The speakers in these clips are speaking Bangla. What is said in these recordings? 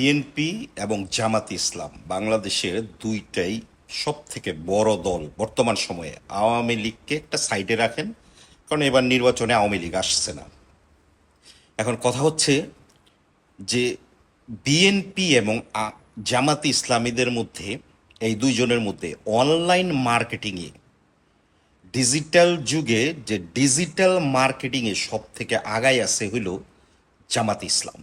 বিএনপি এবং জামাত ইসলাম বাংলাদেশের দুইটাই সব থেকে বড় দল বর্তমান সময়ে। আওয়ামী লীগকে একটা সাইডে রাখেন, কারণ এবার নির্বাচনে আওয়ামী লীগ আসছে না। এখন কথা হচ্ছে যে বিএনপি এবং জামাত ইসলামীদের মধ্যে, এই দুইজনের মধ্যে অনলাইন মার্কেটিংয়ে, ডিজিটাল যুগে যে ডিজিটাল মার্কেটিংয়ে সব থেকে আগায় আছে হইল জামাত ইসলাম।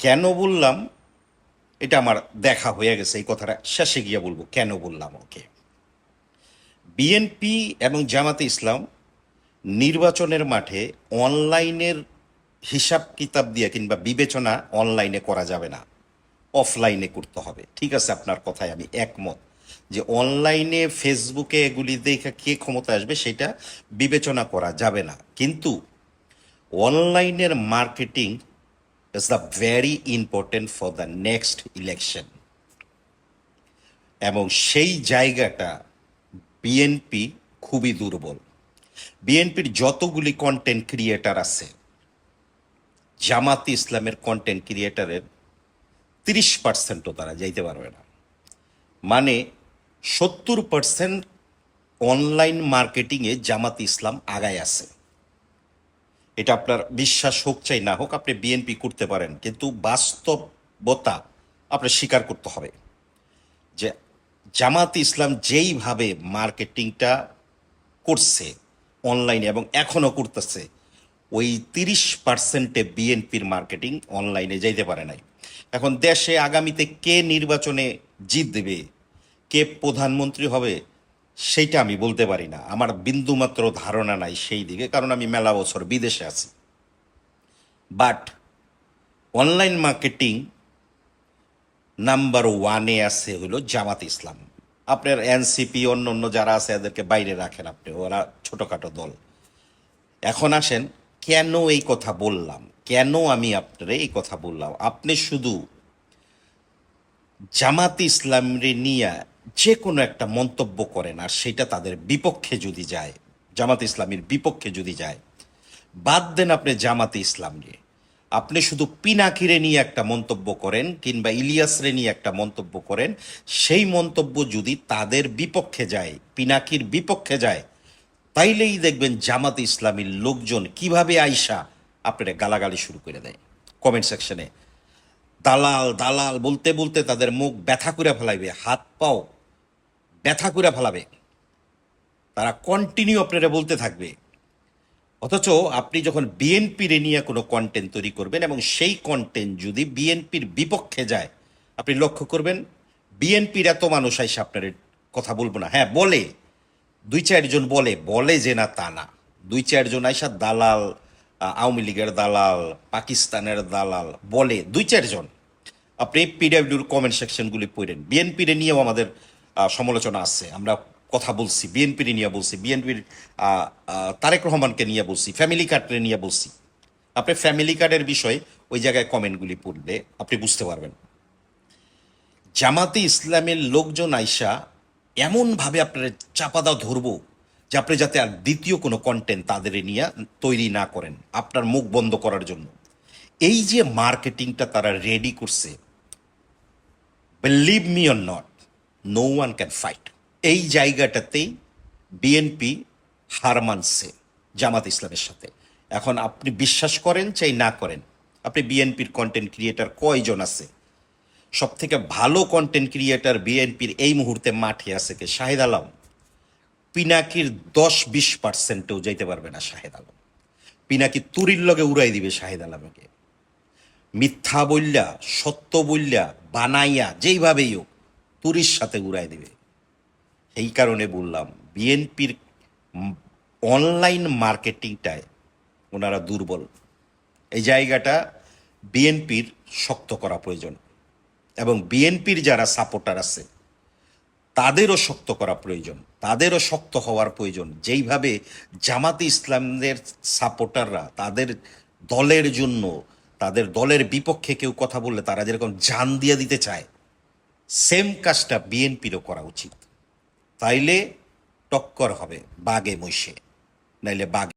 কেন বললাম? এটা আমার দেখা হয়ে গেছে, এই কথাটা শেষে গিয়ে বলব, কেন বললাম ওকে? বিএনপি এবং জামাতে ইসলাম নির্বাচনের মাঠে অনলাইনের হিসাব কিতাব দিয়ে কিংবা বিবেচনা অনলাইনে করা যাবে না, অফলাইনে করতে হবে। ঠিক আছে, আপনার কথায় আমি একমত যে অনলাইনে ফেসবুকে এগুলি দেখে কে ক্ষমতা আসবে সেটা বিবেচনা করা যাবে না। কিন্তু অনলাইনের marketing is the very important for the next election এবং সেই জায়গাটা বিএনপি খুবই দুর্বল। বিএনপির যতগুলি কন্টেন্ট ক্রিয়েটার আছে, জামাতি ইসলামের কন্টেন্ট ক্রিয়েটারের তিরিশ পার্সেন্টও তারা যাইতে পারবে না। মানে সত্তর পার্সেন্ট অনলাইন মার্কেটিংয়ে জামাত ইসলাম আগায় আছে। এটা আপনার বিশ্বাস হোক চাই না হোক আপনি বিএনপি করতে পারেন, কিন্তু বাস্তবতা আপনার স্বীকার করতে হবে যে জামাত ইসলাম যেইভাবে মার্কেটিংটা করছে অনলাইনে এবং এখনও করতেছে, ওই তিরিশ পার্সেন্টে বিএনপির মার্কেটিং অনলাইনে যাইতে পারে নাই। এখন দেশে আগামীতে কে নির্বাচনে জিত দেবে, কে প্রধানমন্ত্রী হবে সেইটা আমি বলতে পারি না। আমার বিন্দুমাত্র ধারণা নাই সেই দিকে, কারণ আমি মেলা বছর বিদেশে আছি। বাট অনলাইন মার্কেটিং নাম্বার ওয়ানে আছে হলো জামাত ইসলাম। আপনার এনসিপি অন্য অন্য যারা আছে, এদেরকে বাইরে রাখেন আপনি, ওরা ছোটোখাটো দল। এখন আসেন, কেন এই কথা বললাম? কেন আমি আপনার এই কথা বললাম? আপনি শুধু জামাত ইসলামরে নিয়ে যে কোনো একটা মন্তব্য করেন আর সেটা তাদের বিপক্ষে যদি যায়, জামাত ইসলামের বিপক্ষে যদি যায়, বাদ দেন আপনি জামাতে ইসলাম নিয়ে। আপনি শুধু পিনাকিরে নিয়ে একটা মন্তব্য করেন কিংবা ইলিয়াসরে নিয়ে একটা মন্তব্য করেন, সেই মন্তব্য যদি তাদের বিপক্ষে যায়, পিনাকির বিপক্ষে যায়, তাইলেই দেখবেন জামাত ইসলামীর লোকজন কীভাবে আইসা আপনারা গালাগালি শুরু করে দেয়। কমেন্ট সেকশনে, দালাল দালাল বলতে বলতে তাদের মুখ ব্যথা করে ফেলাইবে, হাত পাও ব্যথা করে ফেলাবে। তারা কন্টিনিউ আপনারা বলতে থাকবে। অথচ আপনি যখন বিএনপির নিয়ে কোনো কন্টেন্ট তৈরি করবেন এবং সেই কন্টেন্ট যদি বিএনপির বিপক্ষে যায়, আপনি লক্ষ্য করবেন বিএনপির এত মানুষ আইসা আপনার কথা বলব না। হ্যাঁ বলে। দুই চারজন বলে বলে যে না তা না। দুই চারজন আইসা দালাল আওয়ামী লীগের দালাল, পাকিস্তানের দালাল, বলে। দুই চারজন। আপনি পিডাব্লিউর কমেন্ট সেকশনগুলি পড়েন। বিএনপির নিয়েও আমাদের সমালোচনা আছে। আমরা কথা বলছি বিএনপির নিয়ে বলছি বিএনপির তারেক রহমানকে নিয়ে বলছি ফ্যামিলি কার্ডে নিয়ে বলছি। আপনি ফ্যামিলি কার্ডের বিষয়ে ওই জায়গায় কমেন্টগুলি পড়লে আপনি বুঝতে পারবেন। জামাতে ইসলামের লোকজন আইসা এমনভাবে আপনার চাপাদা ধরবো যে আপনি যাতে আর দ্বিতীয় কোনো কন্টেন্ট তাদের নিয়ে তৈরি না করেন, আপনার মুখ বন্ধ করার জন্য। এই যে মার্কেটিংটা তারা রেডি করছে believe me or not no one can fight এই জায়গাটাতেই বিএনপি হার মানছে জামাত ইসলামের সাথে। এখন আপনি বিশ্বাস করেন চাই না করেন? আপনি বিএনপির কন্টেন্ট ক্রিয়েটার কয়জন আছে? সব থেকে ভালো কন্টেন্ট ক্রিয়েটার বিএনপির এই মুহূর্তে মাঠে আছে কে? শাহেদ আলম। পিনাকির দশ বিশ পার্সেন্টেও যাইতে পারবে না শাহেদ আলম। পিনাকি তুরির লগে উড়াই দিবে শাহেদ আলমকে। মিথ্যা বললা সত্য বললা বানাইয়া, যেইভাবেই হোক তুরির সাথে উড়াই দিবে। এই কারণে বললাম, বিএনপির অনলাইন মার্কেটিংটায় ওনারা দুর্বল। এই জায়গাটা বিএনপির শক্ত করা প্রয়োজন এবং বিএনপির যারা সাপোর্টার আছে, তাদেরও শক্ত করা প্রয়োজন, তাদেরও শক্ত হওয়ার প্রয়োজন। যেইভাবে জামাতে ইসলামদের সাপোর্টাররা তাদের দলের জন্য, তাদের দলের বিপক্ষে কেউ কথা বললে তারা যেরকম জান দিয়ে দিতে চায় সেম কাজটা বিএনপিরও করা উচিত। তাইলে টক্কর হবে বাগে মৈশে নাইলে বাগে